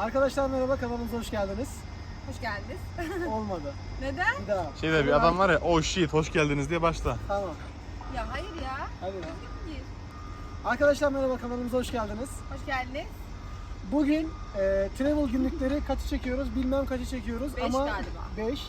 Arkadaşlar merhaba kanalımıza hoş geldiniz. Hoş geldiniz. Olmadı. Neden? Bir daha. Şeyde bir adam var ya oh shit hoş geldiniz diye başla. Tamam. Ya hayır ya. Hadi. Düzgün gir. Arkadaşlar merhaba kanalımıza hoş geldiniz. Hoş geldiniz. Bugün e, travel günlükleri kaçı çekiyoruz bilmem kaçı çekiyoruz Beş ama galiba. 5.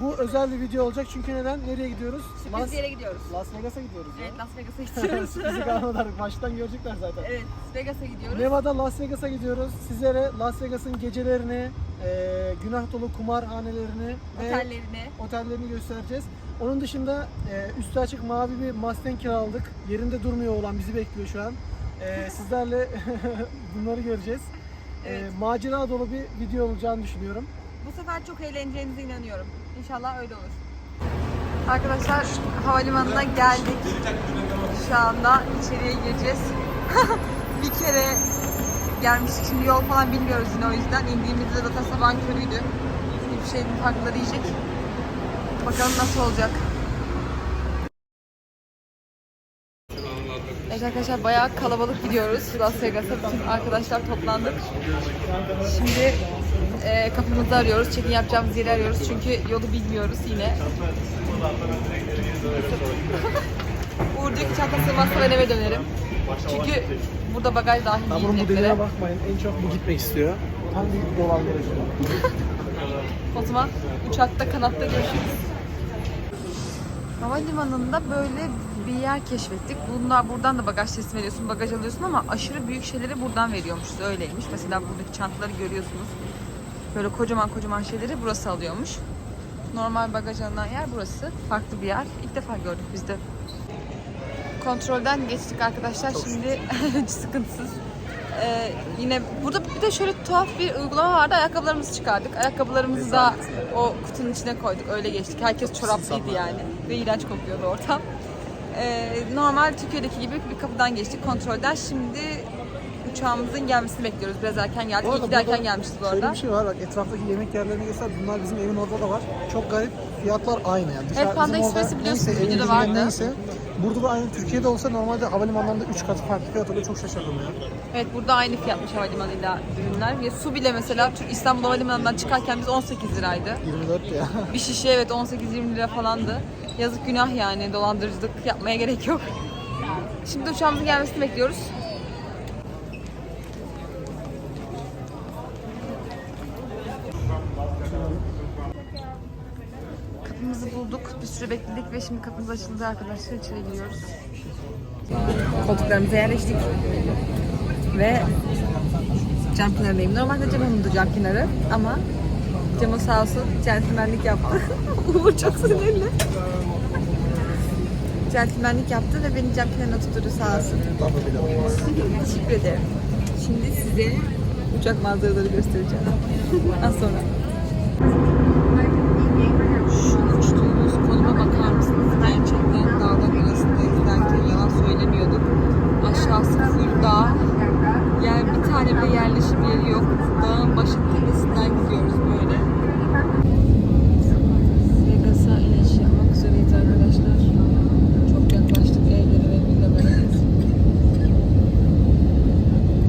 bu özel bir video olacak çünkü neden? Nereye gidiyoruz? Sürpriz Las, yere gidiyoruz. Las Vegas'a gidiyoruz Evet ya. Las Vegas'a gidiyoruz. Bizi kalmadılar. Baştan görecekler zaten. evet Vegas'a gidiyoruz. Nevada Las Vegas'a gidiyoruz. Sizlere Las Vegas'ın gecelerini, e, günah dolu kumarhanelerini ve Otellerine. otellerini göstereceğiz. Onun dışında e, üstü açık mavi bir Mustang kiraladık. Yerinde durmuyor olan bizi bekliyor şu an. E, sizlerle bunları göreceğiz. E, Evet. macera dolu bir video olacağını düşünüyorum. Bu sefer çok eğleneceğinize inanıyorum. İnşallah öyle olur. Arkadaşlar havalimanına geldik. Şu anda içeriye gireceğiz. bir kere gelmiştik şimdi yol falan bilmiyoruz yine o yüzden. indiğimizde zaten sabahın körüydü. Hiçbir şeyin farkları yiyecek. Bakalım nasıl olacak. Evet arkadaşlar bayağı kalabalık gidiyoruz Las Vegas'a. Bütün arkadaşlar toplandık. Şimdi e, kapımızı arıyoruz. Check-in yapacağımız yeri arıyoruz. Çünkü yolu bilmiyoruz yine. Uğur diyor ki çanta sığmazsa ben eve dönerim. Çünkü burada bagaj dahil Bunun değil bu biletlere. dediğine bakmayın. En çok bu gitmek istiyor. Tam bir dolandırıcı. O zaman uçakta kanatta görüşürüz. Havalimanında böyle bir yer keşfettik. Bunlar buradan da bagaj teslim ediyorsun, bagaj alıyorsun ama aşırı büyük şeyleri buradan veriyormuş. Öyleymiş. Mesela buradaki çantaları görüyorsunuz. Böyle kocaman kocaman şeyleri burası alıyormuş. Normal bagaj alınan yer burası. Farklı bir yer. İlk defa gördük biz de. Kontrolden geçtik arkadaşlar. Şimdi hiç sıkıntısız. Ee, yine burada bir de şöyle tuhaf bir uygulama vardı. Ayakkabılarımızı çıkardık. Ayakkabılarımızı da o kutunun içine koyduk. Öyle geçtik. Herkes çoraplıydı yani. Ve iğrenç kokuyordu ortam. Ee, normal Türkiye'deki gibi bir kapıdan geçtik kontrolden. Şimdi uçağımızın gelmesini bekliyoruz. Biraz erken geldik. De erken gelmişiz bu Şöyle arada. bir şey var bak etraftaki yemek yerlerini göster. Bunlar bizim evin orada da var. Çok garip. Fiyatlar aynı yani. Evet, Panda bizim orada Express'i biliyorsunuz, neyse, videoda evimizin vardı. Neyse. Burada da aynı Türkiye'de olsa normalde havalimanlarında 3 katı farklı fiyat oluyor. Çok şaşırdım ya. Evet burada aynı fiyatmış havalimanıyla ürünler. Ya su bile mesela Türk İstanbul Havalimanı'ndan çıkarken biz 18 liraydı. 24 ya. Bir şişe evet 18-20 lira falandı. Yazık günah yani dolandırıcılık yapmaya gerek yok. Şimdi uçağımızın gelmesini bekliyoruz. Kapımızı bulduk. Bir süre bekledik ve şimdi kapımız açıldı arkadaşlar. İçeri giriyoruz. Koltuklarımıza yerleştik. Ve cam kenarındayım. Normalde camımın da cam kenarı ama Cemo sağ olsun centilmenlik yaptı. Uğur çok sinirli. centilmenlik yaptı ve beni cam kenarına tutturdu sağ olsun. Teşekkür ederim. Şimdi size uçak manzaraları göstereceğim. Az sonra. Şu uçtuğumuz konuma bakar mısınız? Gerçekten dağların arasındayız derken yalan söylemiyorduk. Aşağısı full dağ. Yani bir tane bile yerleşim yeri yok. Dağın başın tepesinden gidiyoruz böyle. Vegas'a iniş yapmak üzereyiz arkadaşlar. Çok yaklaştık evlere ve villalarımız.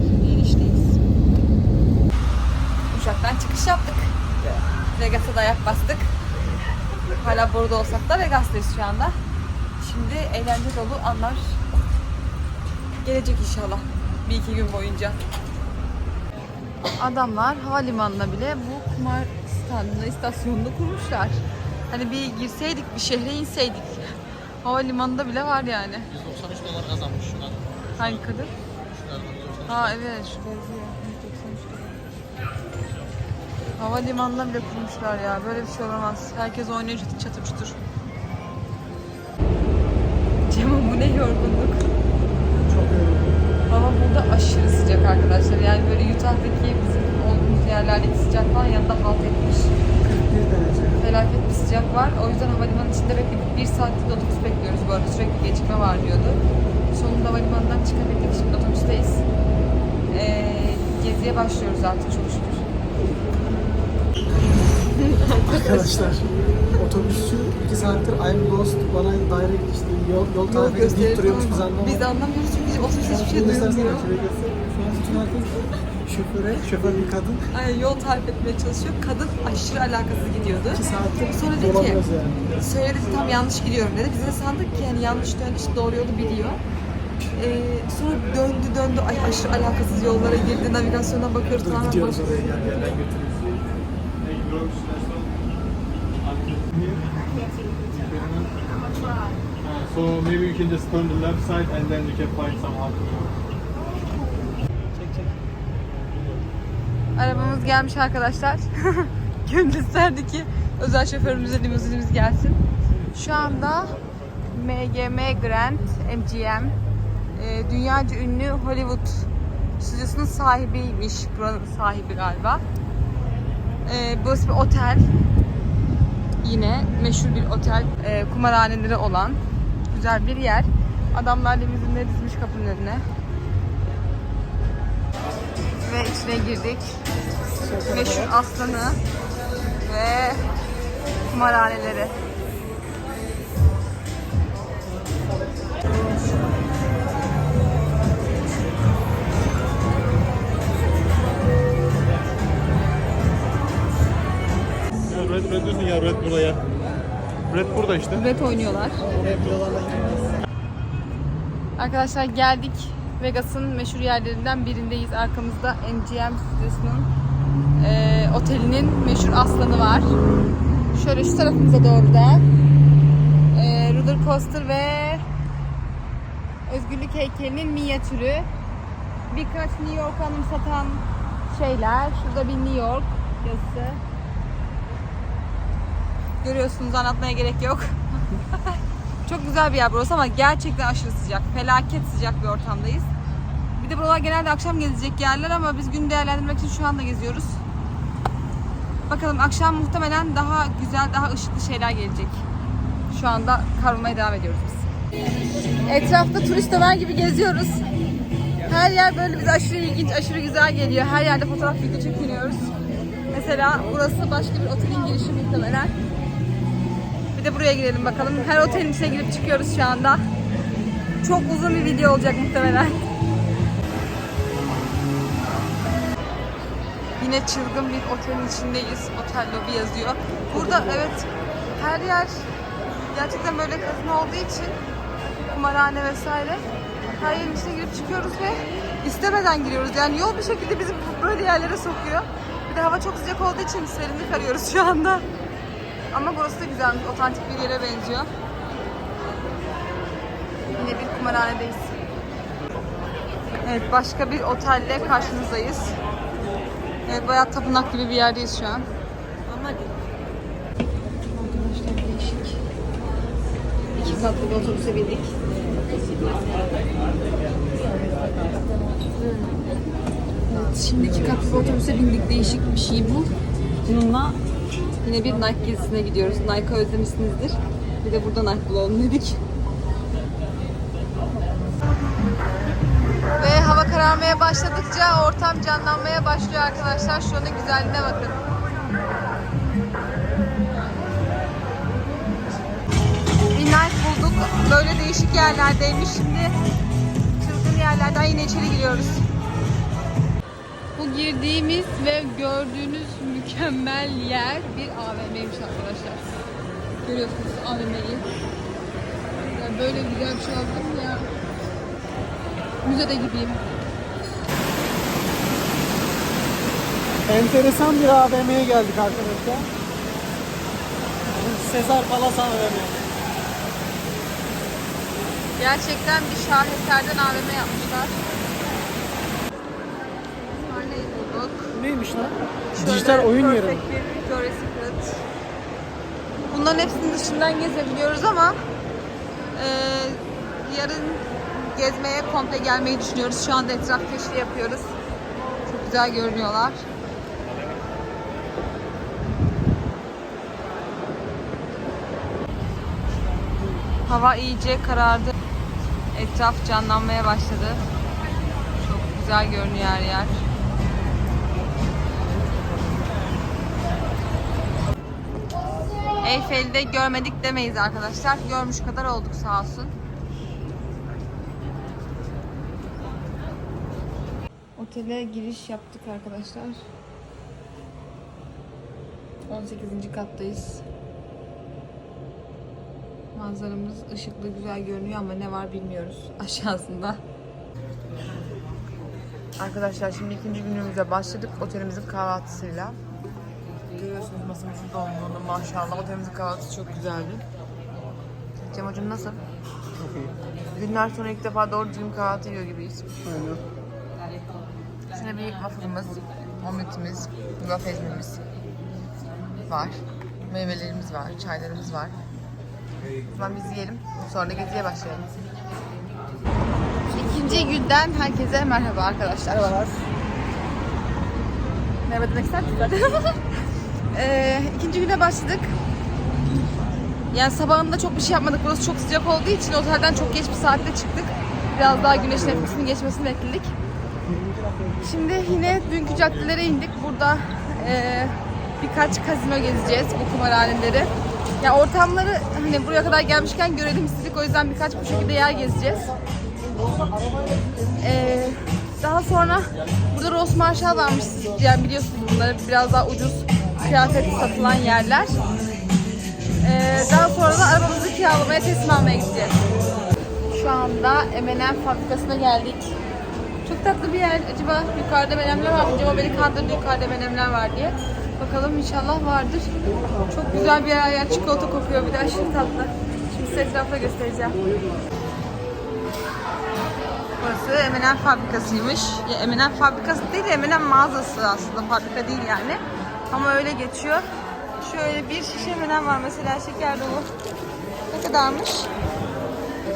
Şimdi inişteyiz. Uçaktan çıkış yaptık. Vegas'a da ayak bastık. Hala burada olsak da Vegas'tayız şu anda. Şimdi eğlence dolu anlar gelecek inşallah. Bir iki gün boyunca. Adamlar havalimanına bile bu kumar standını, istasyonunu kurmuşlar. Hani bir girseydik, bir şehre inseydik. Havalimanında bile var yani. 193 dolar kazanmış şu an. Hangi kadın? Ha evet şu benziyor. 193 dolar. Havalimanına bile kurmuşlar ya. Böyle bir şey olamaz. Herkes oynuyor çatır çatır ne yorgunluk. Çok yoruldum. Hava burada aşırı sıcak arkadaşlar. Yani böyle Utah'daki bizim olduğumuz yerlerdeki sıcak falan yanında halt etmiş. 41 derece. Felaket bir sıcak var. O yüzden havalimanı içinde bekledik. Bir saattir otobüs bekliyoruz bu arada. Sürekli gecikme var diyordu. Sonunda havalimanından çıkabildik. Şimdi otobüsteyiz. Ee, geziye başlıyoruz artık çok şükür. Arkadaşlar otobüsçü 2 saattir I'm lost bana direct işte yol, yol tarifi deyip duruyormuş biz anlamadık. Biz anlamıyoruz çünkü otobüs hiçbir şey duymuyor. Şu an bütün herkes şoföre. Şoför bir kadın. Ay, yol tarif etmeye çalışıyor. Kadın aşırı alakasız gidiyordu. 2 saattir Sonra dedi ki, yani. söyledi tam yanlış gidiyorum dedi. Biz de sandık ki yani yanlış döndü işte doğru yolu biliyor. Ee, sonra döndü döndü ay aşırı alakasız yollara girdi navigasyondan bakıyoruz tamamen gidiyoruz oraya gel gel ben götüreyim. So maybe you can just turn the left side and then you can find some çek. Arabamız gelmiş arkadaşlar. Gönül isterdi ki özel şoförümüze limuzinimiz gelsin. Şu anda MGM Grand MGM e, dünyaca ünlü Hollywood stüdyosunun sahibiymiş. Buranın sahibi galiba. E, burası bir otel. Yine meşhur bir otel. E, kumarhaneleri olan güzel bir yer. Adamlar limuzinleri dizmiş kapının önüne. Ve içine girdik. Meşhur aslanı ve kumarhaneleri. Red red diyorsun ya red buraya. Red burada işte. Red oynuyorlar. Buralarla gitmez. Arkadaşlar geldik. Vegas'ın meşhur yerlerinden birindeyiz. Arkamızda MGM stüdyosunun eee, otelinin meşhur aslanı var. Şöyle şu tarafımıza doğru da eee roller coaster ve Özgürlük heykelinin minyatürü. Birkaç New York anımsatan şeyler. Şurada bir New York yazısı. Görüyorsunuz anlatmaya gerek yok. Çok güzel bir yer burası ama gerçekten aşırı sıcak. Felaket sıcak bir ortamdayız. Bir de buralar genelde akşam gezilecek yerler ama biz gün değerlendirmek için şu anda geziyoruz. Bakalım akşam muhtemelen daha güzel, daha ışıklı şeyler gelecek. Şu anda kar devam ediyoruz biz. Etrafta turist ömer gibi geziyoruz. Her yer böyle bize aşırı ilginç, aşırı güzel geliyor. Her yerde fotoğraf video çekiniyoruz. Mesela burası başka bir otelin girişi muhtemelen. De buraya girelim bakalım. Her otelin içine girip çıkıyoruz şu anda. Çok uzun bir video olacak muhtemelen. Yine çılgın bir otelin içindeyiz. Otel lobi yazıyor. Burada evet her yer gerçekten böyle kazın olduğu için kumarhane vesaire her yerin içine girip çıkıyoruz ve istemeden giriyoruz. Yani yol bir şekilde bizi böyle yerlere sokuyor. Bir de hava çok sıcak olduğu için serinlik arıyoruz şu anda. Ama burası da güzelmiş. Otantik bir yere benziyor. Yine bir kumarhanedeyiz. Evet başka bir otelle karşınızdayız. Evet bayağı tapınak gibi bir yerdeyiz şu an. Arkadaşlar değişik. İki katlı bir otobüse bindik. Evet, şimdi iki katlı bir otobüse bindik. Değişik bir şey bu. Bununla yine bir Nike gezisine gidiyoruz. Nike'ı özlemişsinizdir. Bir de burada Nike bulalım dedik. Ve hava kararmaya başladıkça ortam canlanmaya başlıyor arkadaşlar. Şuranın güzelliğine bakın. Bir Nike bulduk. Böyle değişik yerlerdeymiş. Şimdi çılgın yerlerden yine içeri giriyoruz. Bu girdiğimiz ve gördüğünüz mükemmel yer bir AVM'ymiş arkadaşlar. Görüyorsunuz AVM'yi. Yani böyle güzel bir şey oldu mu ya? Müzede gibiyim. Enteresan bir AVM'ye geldik arkadaşlar. Sezar Palas AVM. Gerçekten bir şaheserden AVM yapmışlar. Neymiş lan? Şöyle Dijital oyun yeri. Bunların hepsini dışından gezebiliyoruz ama e, yarın gezmeye komple gelmeyi düşünüyoruz. Şu anda etraf keşfi yapıyoruz. Çok güzel görünüyorlar. Hava iyice karardı. Etraf canlanmaya başladı. Çok güzel görünüyor her yer. Eyfel'i de görmedik demeyiz arkadaşlar. Görmüş kadar olduk sağ olsun. Otele giriş yaptık arkadaşlar. 18. kattayız. Manzaramız ışıklı güzel görünüyor ama ne var bilmiyoruz aşağısında. Arkadaşlar şimdi ikinci günümüze başladık otelimizin kahvaltısıyla. Görüyorsunuz masamızın dolumluğunu maşallah otelimizin kahvaltısı çok güzeldi. Cem hocam nasıl? Çok iyi. Günler sonra ilk defa doğru düzgün kahvaltı yiyor gibiyiz. Aynen. Şimdi bir waffle'ımız, omletimiz, yulaf ezmemiz var. Meyvelerimiz var, çaylarımız var. O zaman biz yiyelim, sonra geziye başlayalım. İkinci günden herkese merhaba arkadaşlar. Merhabalar. Merhaba demek ister misin? ee, ikinci güne başladık. Yani sabahında çok bir şey yapmadık. Burası çok sıcak olduğu için otelden çok geç bir saatte çıktık. Biraz daha güneşin etkisini geçmesini bekledik. Şimdi yine dünkü caddelere indik. Burada eee, birkaç kazino gezeceğiz bu kumarhaneleri. Ya ortamları hani buraya kadar gelmişken görelim istedik. O yüzden birkaç bu şekilde yer gezeceğiz. Eee, daha sonra burada Ross Marshall varmış. Yani biliyorsunuz bunları biraz daha ucuz kıyafet satılan yerler. Eee, daha sonra da arabamızı kiralamaya teslim almaya gideceğiz. Şu anda M&M fabrikasına geldik. Çok tatlı bir yer. Acaba yukarıda menemler var mı? Acaba beni kandırdı yukarıda menemler var diye. Bakalım inşallah vardır. Çok güzel bir yer. yer. Çikolata kokuyor bir de aşırı tatlı. Şimdi size etrafta göstereceğim. Burası M&M fabrikasıymış. Ya M&M fabrikası değil de M&M mağazası aslında. Fabrika değil yani. Ama öyle geçiyor. Şöyle bir şişe M&M var mesela şeker dolu. Ne kadarmış?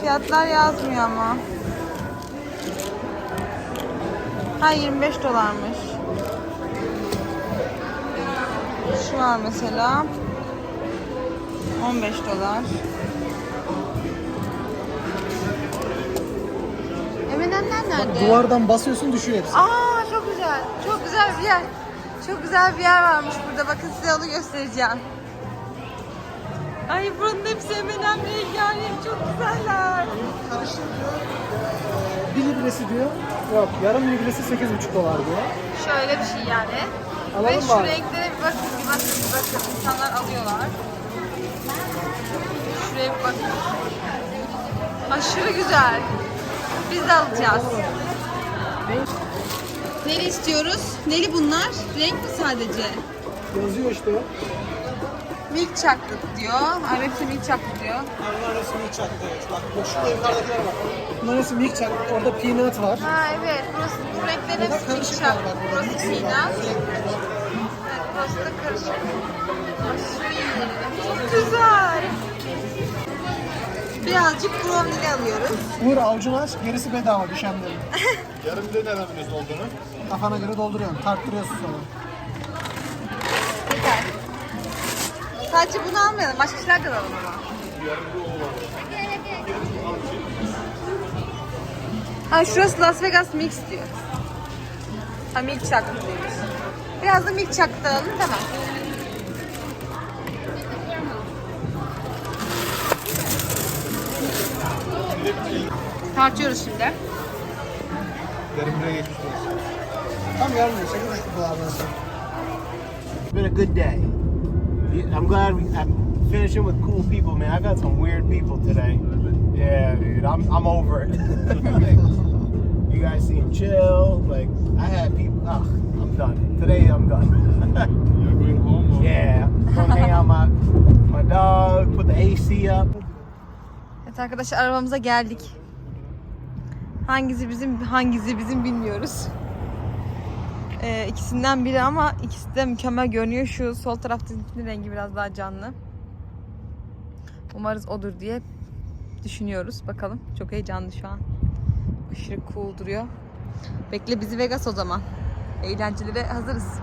Fiyatlar yazmıyor ama. Ha 25 dolarmış. Şu var mesela. 15 dolar. Eminönler nerede? Duvardan basıyorsun düşüyor hepsi. Aa çok güzel. Çok güzel bir yer. Çok güzel bir yer varmış burada. Bakın size onu göstereceğim. Ay buranın hepsi M&M yani çok güzeller. Diyor. Ee, 1 libresi diyor. Yok yarım libresi 8,5 dolar diyor. Şöyle bir şey yani. Alalım Ve şu bari. renklere bir bakın, bir bakın, bir bakın. İnsanlar alıyorlar. Şuraya bir bakın. Aşırı güzel. Biz de alacağız. Neli istiyoruz? Neli bunlar? Renk mi sadece? Yazıyor işte. Milk chocolate diyor. Hepsi milk chocolate diyor. Bunlar arası milk chocolate. Bak boşluğunda yukarıdakiler var. Bunlar arası milk chocolate. Orada peanut var. Ha evet. Burası bu renklerin Burada hepsi milk chocolate. Burası peanut. Evet burası da karışık. Aşırı iyi. Çok güzel. Birazcık brownie alıyoruz. Uğur avucunu aç. Gerisi bedava düşenlerin. Yarım de nereden biliyorsun olduğunu? Kafana göre dolduruyorsun. Tarttırıyorsun sonra. Yeter. Sadece bunu almayalım. Başka şeyler de alalım ama. Ha şurası Las Vegas Mix diyor. Ha milk chocolate diyormuş. Biraz da milk chocolate alalım tamam. Tartıyoruz şimdi. Yarım bire geçmiş burası. Tam yarım değil. 8,5 dolar burası. It's been a good day. I'm glad we, I'm finishing with cool people, man. I got some weird people today. Yeah, dude, I'm I'm over it. Like, you guys seem chill. Like I had people. Ugh, I'm done. Today I'm done. You're going home or? yeah, gonna hang out my my dog. Put the AC up. Evet arkadaşlar arabamıza geldik. Hangisi bizim hangisi bizim bilmiyoruz. Ee, ikisinden biri ama ikisi de mükemmel görünüyor. Şu sol taraftaki rengi biraz daha canlı. Umarız odur diye düşünüyoruz. Bakalım. Çok heyecanlı şu an. Aşırı cool duruyor. Bekle bizi Vegas o zaman. Eğlencelere hazırız.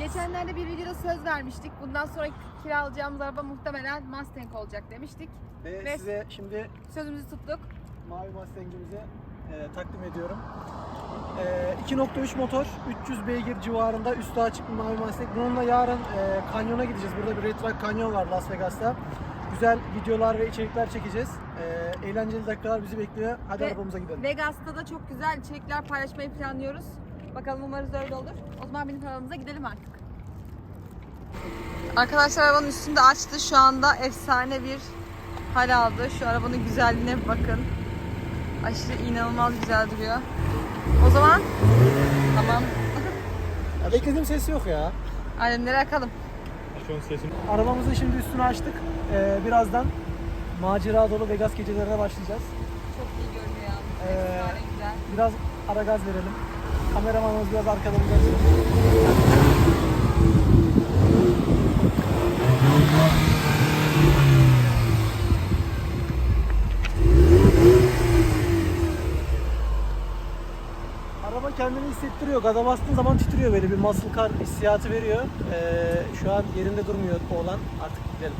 Geçenlerde bir videoda söz vermiştik. Bundan sonra kiralayacağımız araba muhtemelen Mustang olacak demiştik. Ve, Ve- size şimdi Sözümüzü tuttuk. mavi Mustang'imizi e, takdim ediyorum. E, 2.3 motor, 300 beygir civarında üstü açık bir mavi Mustang. Bununla yarın e, kanyona gideceğiz. Burada bir Red Rock kanyon var Las Vegas'ta. güzel videolar ve içerikler çekeceğiz. Ee, eğlenceli dakikalar bizi bekliyor. Hadi Ve- arabamıza gidelim. Vegas'ta da çok güzel içerikler paylaşmayı planlıyoruz. Bakalım umarız öyle olur. O zaman benim arabamıza gidelim artık. Arkadaşlar arabanın üstünde açtı. Şu anda efsane bir hal aldı. Şu arabanın güzelliğine bakın. Aşırı inanılmaz güzel duruyor. O zaman tamam. Ya beklediğim ses yok ya. Alemleri akalım. Arabamızın şimdi üstünü açtık. Ee, birazdan macera dolu Vegas gecelerine başlayacağız. Çok iyi görünüyor yalnız. Ee, Efsane güzel. Biraz ara gaz verelim. Kameramanımız biraz arkadan gelsin. Araba kendini hissettiriyor. Gaza bastığın zaman titriyor böyle bir muscle car hissiyatı veriyor. Ee, şu an yerinde durmuyor oğlan. Artık gidelim.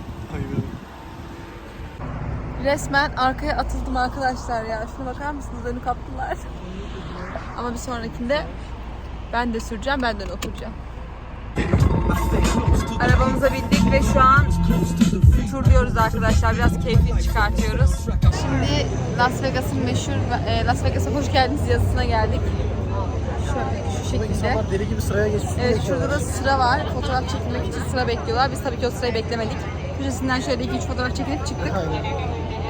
Resmen arkaya atıldım arkadaşlar ya. Şuna bakar mısınız? Önü kaptılar. Ama bir sonrakinde ben de süreceğim, ben de oturacağım. Arabamıza bindik ve şu an turluyoruz arkadaşlar. Biraz keyfini çıkartıyoruz. Şimdi Las Vegas'ın meşhur e, Las Vegas'a hoş geldiniz yazısına geldik. Şöyle şu şekilde. Deli gibi sıraya geçmiş. Evet şurada da sıra var. Fotoğraf çekilmek için sıra bekliyorlar. Biz tabii ki o sırayı beklemedik. Köşesinden şöyle 2-3 fotoğraf çekilip çıktık.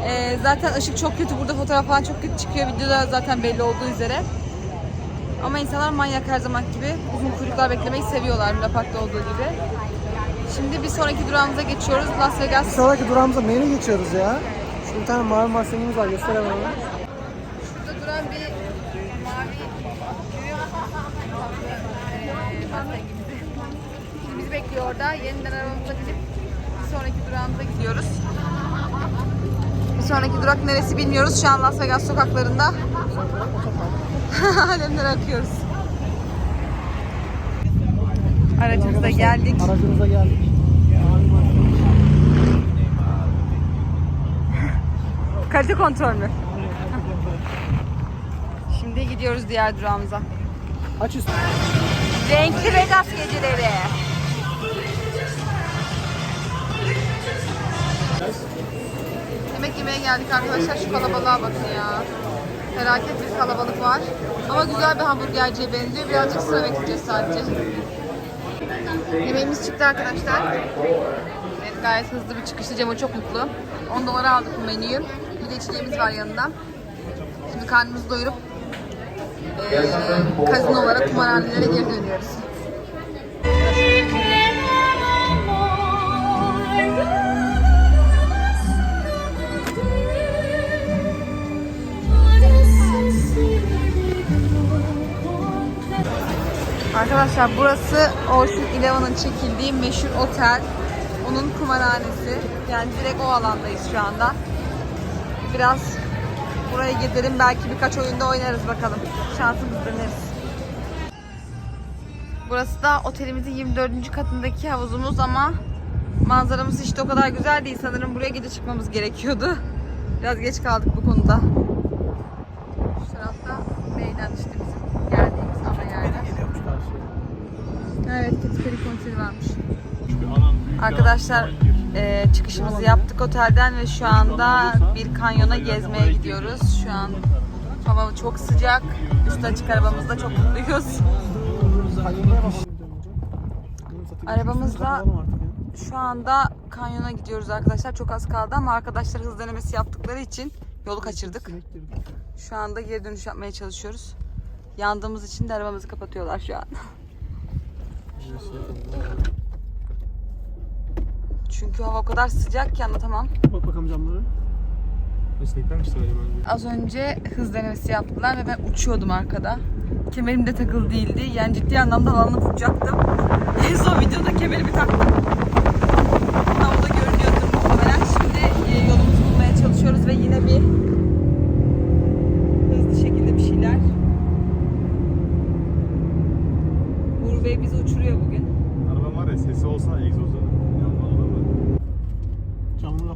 Ee, zaten ışık çok kötü. Burada fotoğraf falan çok kötü çıkıyor. Videoda zaten belli olduğu üzere. Ama insanlar manyak her zaman gibi. Uzun kuyruklar beklemeyi seviyorlar Luna Park'ta olduğu gibi. Şimdi bir sonraki durağımıza geçiyoruz. Las Bir Vegas. sonraki durağımıza menü geçiyoruz ya. Şu bir tane mavi mahzenimiz var. Göster onu. Şurada duran bir mavi Şimdi bizi bekliyor orada. Yeniden arabamıza binip bir sonraki durağımıza gidiyoruz. Bir sonraki durak neresi bilmiyoruz. Şu an Las Vegas sokaklarında. Alemlere akıyoruz. Aracımıza geldik. Aracımıza geldik. Kalite kontrol mü? Şimdi gidiyoruz diğer durağımıza. Aç üstü. Renkli Vegas geceleri. Yemek yemeye geldik arkadaşlar. Şu kalabalığa bakın ya. Felaket bir kalabalık var. Ama güzel bir hamburgerciye benziyor. Birazcık sıra bekleyeceğiz sadece. Yemeğimiz çıktı arkadaşlar. Evet gayet hızlı bir çıkıştı. Cemo çok mutlu. 10 dolara aldık bu menüyü. Bir de içeceğimiz var yanında. Şimdi karnımızı doyurup eee kazinolara, kumarhanelere geri dönüyoruz. Arkadaşlar burası Ocean Eleven'ın çekildiği meşhur otel. Onun kumarhanesi. Yani direkt o alandayız şu anda. Biraz buraya gidelim. Belki birkaç oyunda oynarız bakalım. Şansımız deneriz. Burası da otelimizin 24. katındaki havuzumuz ama manzaramız hiç de o kadar güzel değil. Sanırım buraya gece çıkmamız gerekiyordu. Biraz geç kaldık bu konuda. Arkadaşlar e, çıkışımızı yaptık otelden ve şu anda bir kanyona gezmeye gidiyoruz. Şu an hava çok sıcak. Üstü açık arabamızda çok mutluyuz. Arabamızla şu anda kanyona gidiyoruz arkadaşlar. Çok az kaldı ama arkadaşlar hız denemesi yaptıkları için yolu kaçırdık. Şu anda geri dönüş yapmaya çalışıyoruz. Yandığımız için de arabamızı kapatıyorlar şu an. Çünkü hava o kadar sıcak ki anlatamam. Bak bakalım camları. Meslekten işte öyle ben. Az önce hız denemesi yaptılar ve ben uçuyordum arkada. Kemerim de takılı değildi. Yani ciddi anlamda havalanıp uçacaktım. En son videoda kemerimi taktım.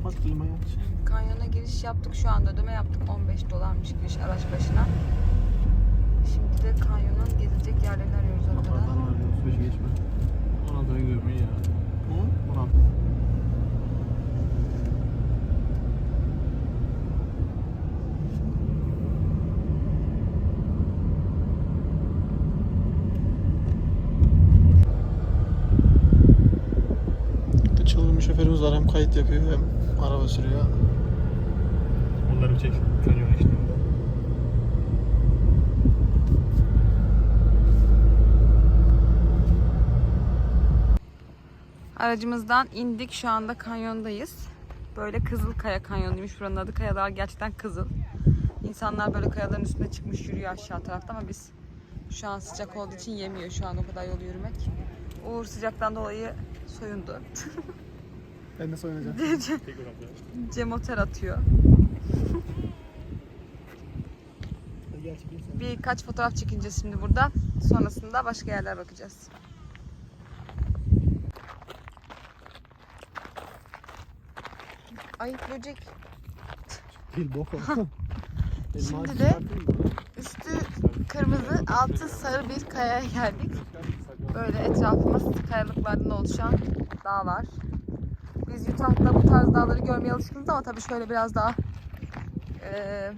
Kapat klimayı. Kanyona giriş yaptık şu anda. Ödeme yaptık. 15 dolarmış giriş araç başına. Şimdi de kanyonun gezilecek yerlerini arıyoruz ortada. Apartan arıyoruz. Söz geçme. Ona da görmeyi ya. Hı? Ona. şoförümüz var hem kayıt yapıyor hem araba sürüyor. Onları çek. Kanyon eşliğinde. Aracımızdan indik. Şu anda kanyondayız. Böyle Kızılkaya Kanyonuymuş buranın adı. Kayalar gerçekten kızıl. İnsanlar böyle kayaların üstüne çıkmış yürüyor aşağı tarafta ama biz şu an sıcak olduğu için yemiyor şu an o kadar yol yürümek. Uğur sıcaktan dolayı soyundu. Ben. Tek oranda. Cem otel atıyor. Birkaç fotoğraf çekineceğiz şimdi burada. Sonrasında başka yerler bakacağız. Ay böcek. Değil bok Şimdi de üstü kırmızı, altı sarı bir kayaya geldik. Böyle etrafımız kayalıklardan oluşan dağlar. Biz Utah'da bu tarz dağları görmeye alışkınız ama tabii şöyle biraz daha eee,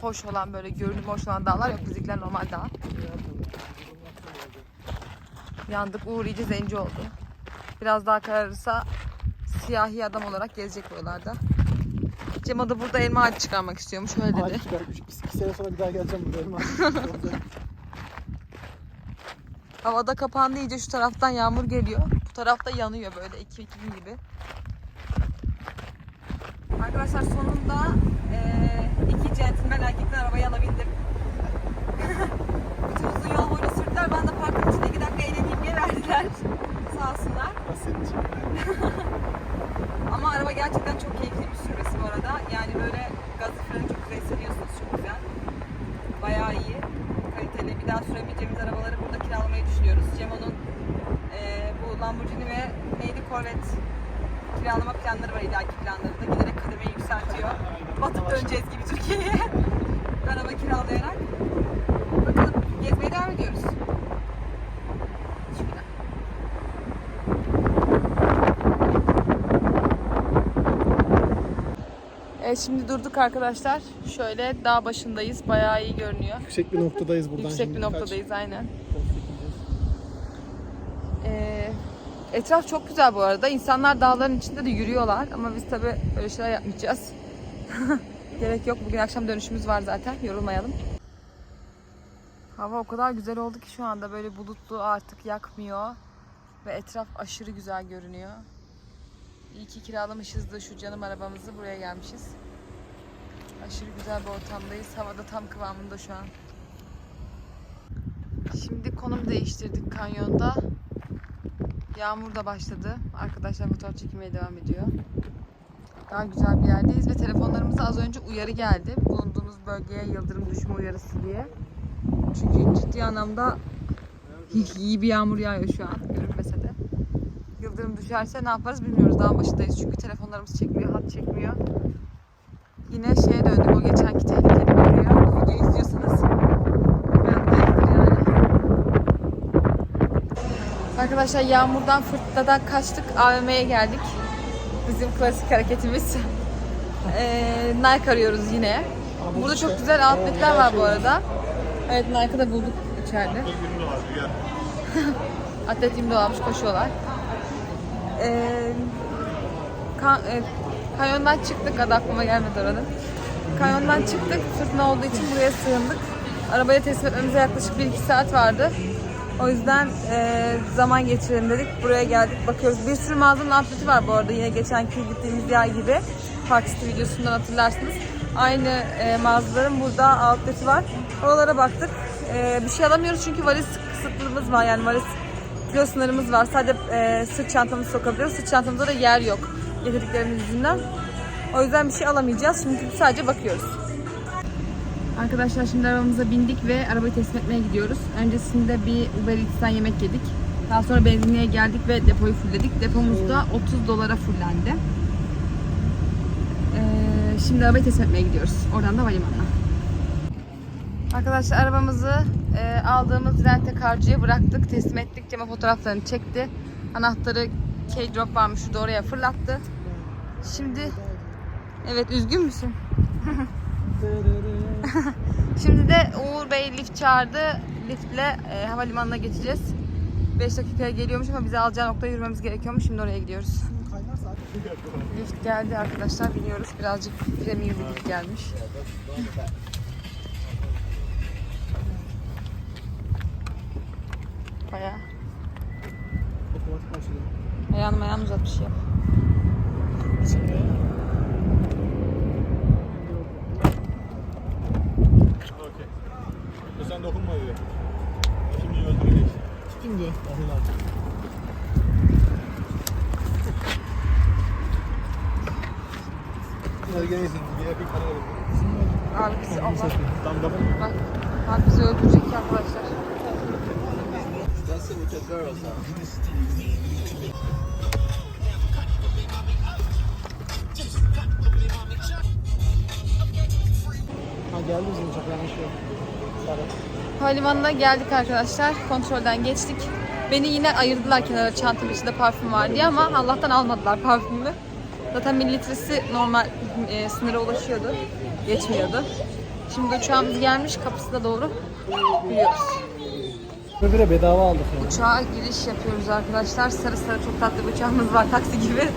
hoş olan böyle görünüm hoş olan dağlar yok. Bizimkiler normal dağ. Yandık Uğur iyice zenci oldu. Biraz daha kararırsa siyahi adam olarak gezecek buralarda. Cem da burada elma ağacı çıkarmak istiyormuş öyle dedi. Ağaç çıkarmış. İki, iki sene sonra bir daha geleceğim buraya. elma. Havada kapandı iyice şu taraftan yağmur geliyor. Bu tarafta yanıyor böyle iki iki gibi. Arkadaşlar sonunda eee, iki centilmen erkekler arabayı alabildim. Bütün uzun yol boyunca sürdüler. Ben de parkın içinde iki dakika eğleneyim diye verdiler. Sağ olsunlar. Ama araba gerçekten çok keyifli bir sürmesi bu arada. Yani böyle gaz freni çok güzel hissediyorsunuz. Çok güzel. Bayağı iyi. Kaliteli. Bir daha süremeyeceğimiz arabaları burada kiralamayı düşünüyoruz. Cemo'nun eee, bu Lamborghini ve neydi Corvette kiralama planları var ileriki planlarında. Giderek kademeyi yükseltiyor. Batıp döneceğiz gibi Türkiye'ye. Araba kiralayarak. Bakalım gezmeye devam ediyoruz. Evet şimdi durduk arkadaşlar. Şöyle dağ başındayız. Bayağı iyi görünüyor. Yüksek bir noktadayız buradan. Yüksek şimdi bir noktadayız aynen. post çekeceğiz. Ee, etraf çok güzel bu arada. İnsanlar dağların içinde de yürüyorlar ama biz tabi öyle şeyler yapmayacağız. Gerek yok. Bugün akşam dönüşümüz var zaten. Yorulmayalım. Hava o kadar güzel oldu ki şu anda böyle bulutlu artık yakmıyor. Ve etraf aşırı güzel görünüyor. İyi ki kiralamışız da şu canım arabamızı buraya gelmişiz. Aşırı güzel bir ortamdayız. Havada tam kıvamında şu an. Şimdi konum değiştirdik kanyonda. Yağmur da başladı. Arkadaşlar fotoğraf çekmeye devam ediyor. Daha güzel bir yerdeyiz ve telefonlarımıza az önce uyarı geldi. Bulunduğumuz bölgeye yıldırım düşme uyarısı diye. Çünkü ciddi anlamda iyi bir yağmur yağıyor şu an görünmese de. Yıldırım düşerse ne yaparız bilmiyoruz. Dağın başındayız çünkü telefonlarımız çekmiyor, hat çekmiyor. Yine şeye döndük o geçenki tehlikeli Arkadaşlar yağmurdan fırtınadan kaçtık AVM'ye geldik. Bizim klasik hareketimiz. Ee, Nike arıyoruz yine. Burada çok güzel outletler var bu arada. Evet Nike'ı da bulduk içeride. Atlet 20 dolarmış koşuyorlar. Ee, kan, e, kanyondan çıktık. Adı aklıma gelmedi oranın. Kanyondan çıktık. Fırtına olduğu için buraya sığındık. Arabaya teslim etmemize yaklaşık 1-2 saat vardı. O yüzden e, zaman geçirelim dedik. Buraya geldik. Bakıyoruz. Bir sürü mağazanın atleti var bu arada. Yine geçenki gittiğimiz yer gibi. Park City videosundan hatırlarsınız. Aynı e, mağazaların burada atleti var. Oralara baktık. E, bir şey alamıyoruz çünkü valiz kısıtlılığımız var. Yani valiz kilo sınırımız var. Sadece e, sırt çantamızı sokabiliyoruz. Sırt çantamızda da yer yok getirdiklerimiz yüzünden. O yüzden bir şey alamayacağız. Şimdi sadece bakıyoruz. Arkadaşlar şimdi arabamıza bindik ve arabayı teslim etmeye gidiyoruz. Öncesinde bir Uber Eats'ten yemek yedik. Daha sonra benzinliğe geldik ve depoyu fullledik. Depomuz da 30 dolara fullendi. Ee, şimdi arabayı teslim etmeye gidiyoruz. Oradan da havalimanına. Arkadaşlar arabamızı e, aldığımız rentekarcıya bıraktık. Teslim ettik. Cema fotoğraflarını çekti. Anahtarı K-Drop varmış şurada oraya fırlattı. Şimdi evet üzgün müsün? Şimdi de Uğur Bey lift çağırdı. Liftle e, havalimanına geçeceğiz. 5 dakikaya geliyormuş ama bizi alacağı noktaya yürümemiz gerekiyormuş. Şimdi oraya gidiyoruz. Lift geldi arkadaşlar biniyoruz. Birazcık premium bir lift gelmiş. Baya ayağını ayağını uzat bir şey yap. Şimdi Okey. Sen dokunma diyor. Şimdi öldürecek. Şimdi. Hadi gelmesin. Bir yapayım para alalım. Abi bizi Allah. Bak bizi öldürecek ya arkadaşlar. Ha geldi bizim uçak yanlış yok. Havalimanına geldik arkadaşlar. Kontrolden geçtik. Beni yine ayırdılar kenara çantam içinde parfüm var diye ama Allah'tan almadılar parfümü. Zaten mililitresi normal e, sınıra ulaşıyordu. Geçmiyordu. Şimdi uçağımız gelmiş kapısına doğru yürüyoruz. Öbüre bedava aldık yani. Uçağa giriş yapıyoruz arkadaşlar. Sarı sarı çok tatlı bir uçağımız var taksi gibi.